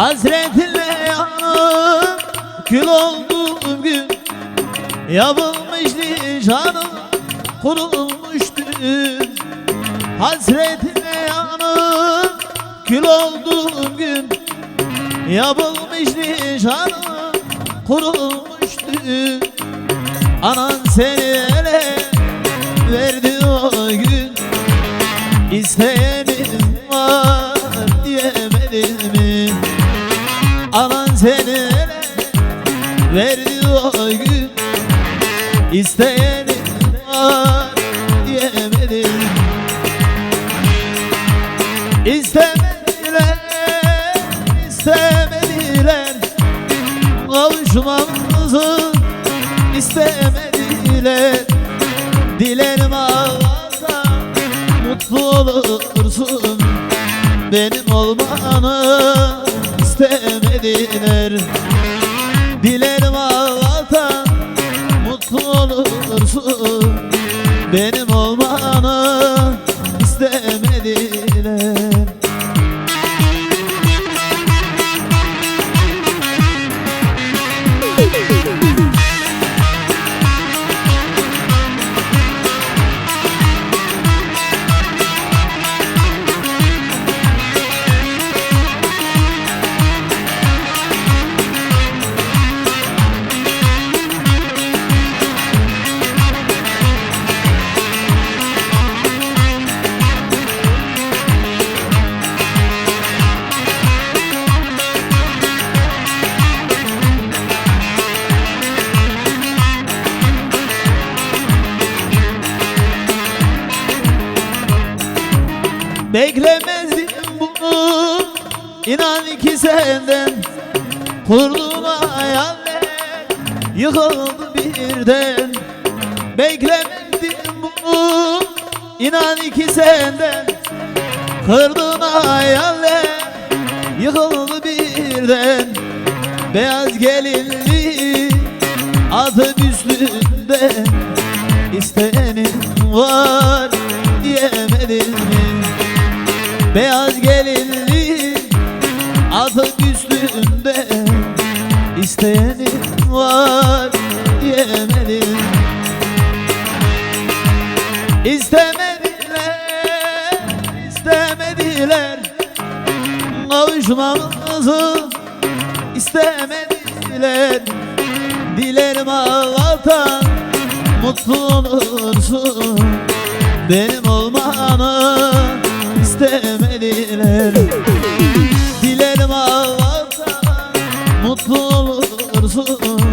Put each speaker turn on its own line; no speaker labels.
Hazretinle yanıp kül olduğum gün Yapılmıştı canım kurulmuştu. Hasretine yanıp kül olduğum gün Yapılmıştı canım kurulmuştu. Anan seni ele verdi. Verdi o gün İsteyenim var diyemedim. İstemediler, istemediler. Kavuşmamızı istemediler. Dilerim Allah'tan mutlu olursun. Benim olmanı istemediler Beklemezdim bunu inan ki senden Kurduğum hayaller yıkıldı birden Beklemezdim bunu inan ki senden Kırdığın hayaller yıkıldı birden Beyaz gelinli adı üstünde İsteyenim var diyemedim mi? Beyaz gelinli adı üstünde İsteyenim var diyemedim. İstemediler, istemediler. Kavuşmamızı istemediler. Dilerim Allah'tan mutlu olursun. Benim olmanı istemediler Dilerim Allah'tan mutlu olursun